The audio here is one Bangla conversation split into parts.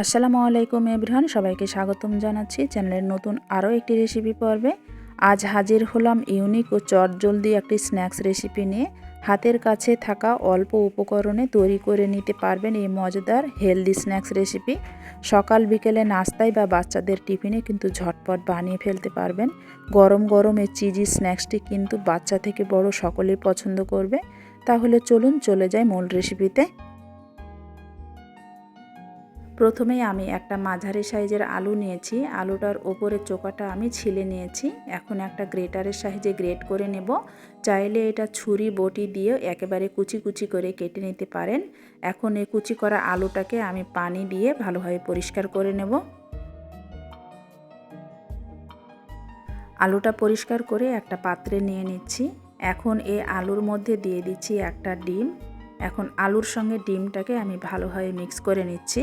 আসসালামু আলাইকুম এভরিওয়ান, সবাইকে স্বাগতম জানাচ্ছি চ্যানেলের নতুন আরও একটি রেসিপি পর্বে। আজ হাজির হলাম ইউনিক ও চটজলদি একটি স্ন্যাক্স রেসিপি নিয়ে। হাতের কাছে থাকা অল্প উপকরণে তৈরি করে নিতে পারবেন এই মজাদার হেলদি স্ন্যাক্স রেসিপি সকাল বিকেলে নাস্তায় বা বাচ্চাদের টিফিনে কিন্তু ঝটপট বানিয়ে ফেলতে পারবেন। গরম গরম এই চিজি স্ন্যাক্সটি কিন্তু বাচ্চা থেকে বড় সকলেই পছন্দ করবে। তাহলে চলুন চলে যাই মূল রেসিপিতে প্রথমেই আমি একটা মাঝারি সাইজের আলু নিয়েছি। আলুটার ওপরের চোকাটা আমি ছিলে নিয়েছি। এখন একটা গ্রেটারের সাহায্যে গ্রেট করে নেব। চাইলে এটা ছুরি, বটি দিয়ে একেবারে কুচি কুচি করে কেটে নিতে পারেন। এখন এই কুচি করা আলুটাকে আমি পানি দিয়ে ভালোভাবে পরিষ্কার করে নেব। আলুটা পরিষ্কার করে একটা পাত্রে নিয়ে নিচ্ছি। এখন এই আলুর মধ্যে দিয়ে দিচ্ছি একটা ডিম। এখন আলুর সঙ্গে ডিমটাকে আমি ভালোভাবে মিক্স করে নিচ্ছি।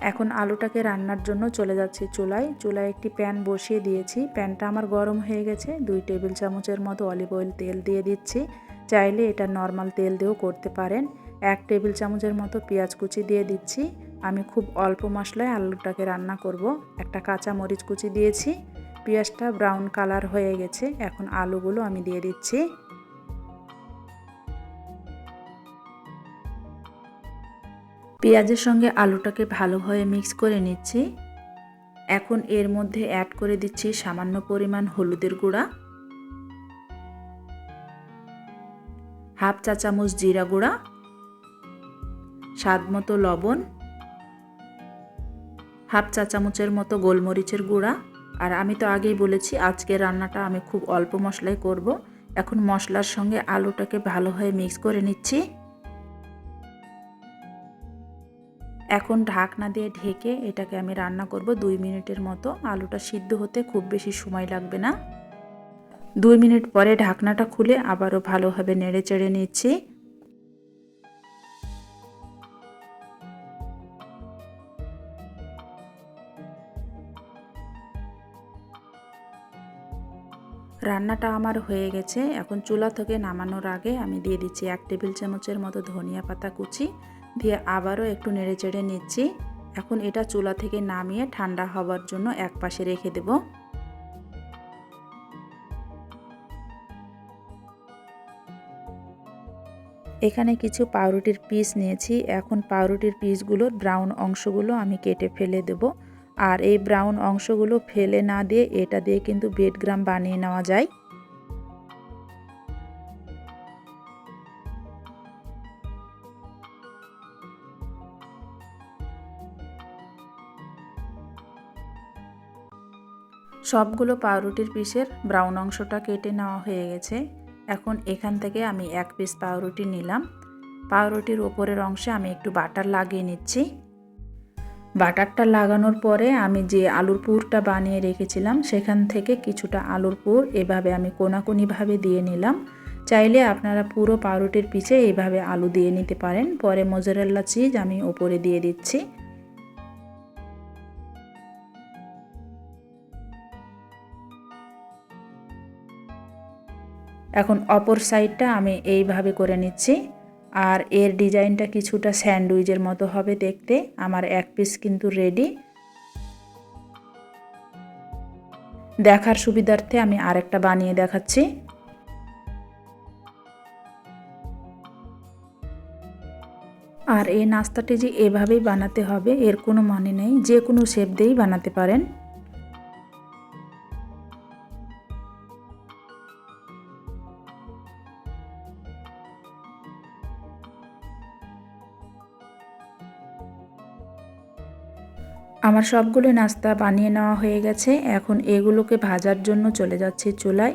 এখন আলুটাকে রান্নার জন্য চলে যাচ্ছি চুলায়। চুলায় একটি প্যান বসিয়ে দিয়েছি। প্যানটা আমার গরম হয়ে গেছে। দুই টেবিল চামচের মতো অলিভ অয়েল তেল দিয়ে দিচ্ছি। চাইলে এটা নর্মাল তেল দিয়েও করতে পারেন। এক টেবিল চামচের মতো পেঁয়াজ কুচি দিয়ে দিচ্ছি। আমি খুব অল্প মশলায় আলুটাকে রান্না করব। একটা কাঁচা মরিচ কুচি দিয়েছি। পেঁয়াজটা ব্রাউন কালার হয়ে গেছে। এখন আলুগুলো আমি দিয়ে দিচ্ছি। পেঁয়াজের সঙ্গে আলুটাকে ভালোভাবে মিক্স করে নিচ্ছি। এখন এর মধ্যে অ্যাড করে দিচ্ছি সামান্য পরিমাণ হলুদের গুঁড়া। হাফ চা চামচ জিরা গুঁড়া। স্বাদ মতো লবণ। হাফ চা চামচের মতো গোলমরিচের গুঁড়া। আর আমি তো আগেই বলেছি আজকের রান্নাটা আমি খুব অল্প মশলায় করব। এখন মশলার সঙ্গে আলুটাকে ভালোভাবে মিক্স করে নিচ্ছি। এখন ঢাকনা দিয়ে ঢেকে এটাকে আমি রান্না করব দুই মিনিটের মতো। আলুটা সিদ্ধ হতে খুব বেশি সময় লাগবে না। দুই মিনিট পরে ঢাকনাটা খুলে আবারও ভালোভাবে নেড়ে চেড়ে নিচ্ছি। রান্নাটা আমার হয়ে গেছে। এখন চুলা থেকে নামানোর আগে আমি দিয়ে দিচ্ছি এক টেবিল চামচের মতো ধনিয়া পাতা কুচি। দিয়ে আবারও একটু নেড়ে চেড়ে নিচ্ছি। এখন এটা চুলা থেকে নামিয়ে ঠান্ডা হওয়ার জন্য এক পাশে রেখে দেব। এখানে কিছু পাউরুটির পিস নিয়েছি। এখন পাউরুটির পিসগুলোর ব্রাউন অংশগুলো আমি কেটে ফেলে দেব। আর এই ব্রাউন অংশগুলো ফেলে না দিয়ে এটা দিয়ে কিন্তু বেডগ্রাম বানিয়ে নেওয়া যায়। সবগুলো পাউরুটির পিসের ব্রাউন অংশটা কেটে নেওয়া হয়ে গেছে। এখন এখান থেকে আমি এক পিস পাউরুটি নিলাম। পাউরুটির ওপরের অংশে আমি একটু বাটার লাগিয়ে নিচ্ছি। বাটারটা লাগানোর পরে আমি যে আলুর পুরটা বানিয়ে রেখেছিলাম, সেখান থেকে কিছুটা আলুর পুর এভাবে আমি কোনাকুনিভাবে দিয়ে নিলাম। চাইলে আপনারা পুরো পাউরুটির পিছে এইভাবে আলু দিয়ে নিতে পারেন। পরে মোজারেল্লা চিজ আমি ওপরে দিয়ে দিচ্ছি। এখন অপর সাইডটা আমি এইভাবে করে নিচ্ছি। আর এর ডিজাইনটা কিছুটা স্যান্ডউইচের মতো হবে দেখতে। আমার এক পিস কিন্তু রেডি দেখার সুবিধার্থে আমি আরেকটা বানিয়ে দেখাচ্ছি। আর এই নাস্তাটি যে এভাবেই বানাতে হবে, এর কোনো মানে নেই। যে কোনো শেপ দিয়েই বানাতে পারেন। আমার সবগুলো নাস্তা বানিয়ে নেওয়া হয়ে গেছে। এখন এগুলোকে ভাজার জন্য চলে যাচ্ছি চুলায়।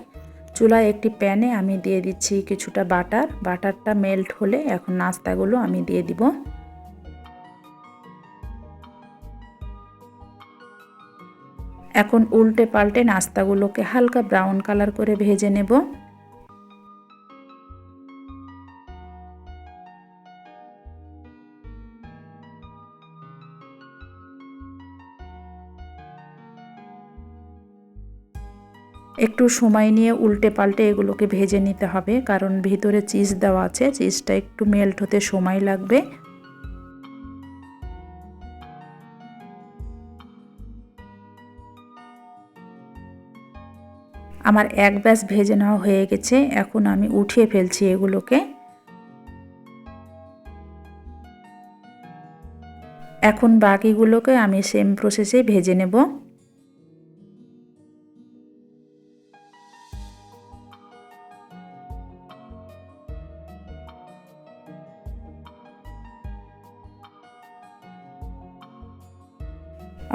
চুলায় একটি প্যানে আমি দিয়ে দিচ্ছি কিছুটা বাটার। বাটারটা মেল্ট হলে এখন নাস্তাগুলো আমি দিয়ে দিব। এখন উল্টে পাল্টে নাস্তাগুলোকে হালকা ব্রাউন কালার করে ভেজে নেব। একটু সময় নিয়ে উল্টে পাল্টে এগুলোকে ভেজে নিতে হবে, কারণ ভিতরে চিজ দেওয়া আছে, চিজটা একটু মেল্ট হতে সময় লাগবে। আমার এক ব্যাস ভেজে নেওয়া হয়ে গেছে, এখন আমি উঠিয়ে ফেলছি এগুলোকে। এখন বাকিগুলোকে আমি সেম প্রসেসে ভেজে নেব।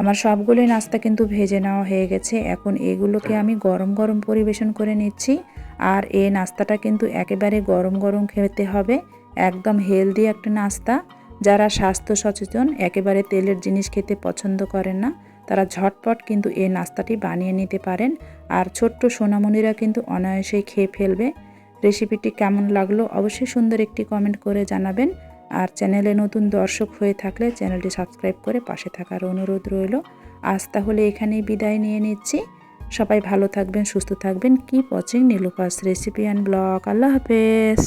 আমার সবগুলোই নাস্তা কিন্তু ভেজে নেওয়া হয়ে গেছে। এখন এগুলোকে আমি গরম গরম পরিবেশন করে নিচ্ছি। আর এই নাস্তাটা কিন্তু একেবারে গরম গরম খেতে হবে। একদম হেলদি একটা নাস্তা। যারা স্বাস্থ্য সচেতন, একেবারে তেলের জিনিস খেতে পছন্দ করেন না, তারা ঝটপট কিন্তু এই নাস্তাটি বানিয়ে নিতে পারেন। আর ছোট্ট সোনামণিরা কিন্তু অনায়াসেই খেয়ে ফেলবে। রেসিপিটি কেমন লাগল অবশ্যই সুন্দর একটি কমেন্ট করে জানাবেন। আর চ্যানেলে নতুন দর্শক হয়ে থাকলে চ্যানেলটি সাবস্ক্রাইব করে পাশে থাকার অনুরোধ রইল। আজ তাহলে এখানেই বিদায় নিয়ে নিচ্ছি। সবাই ভালো থাকবেন, সুস্থ থাকবেন। কি ওয়াচিং নীলুপাস রেসিপি অ্যান্ড ব্লগ আল্লাহ হাফেজ।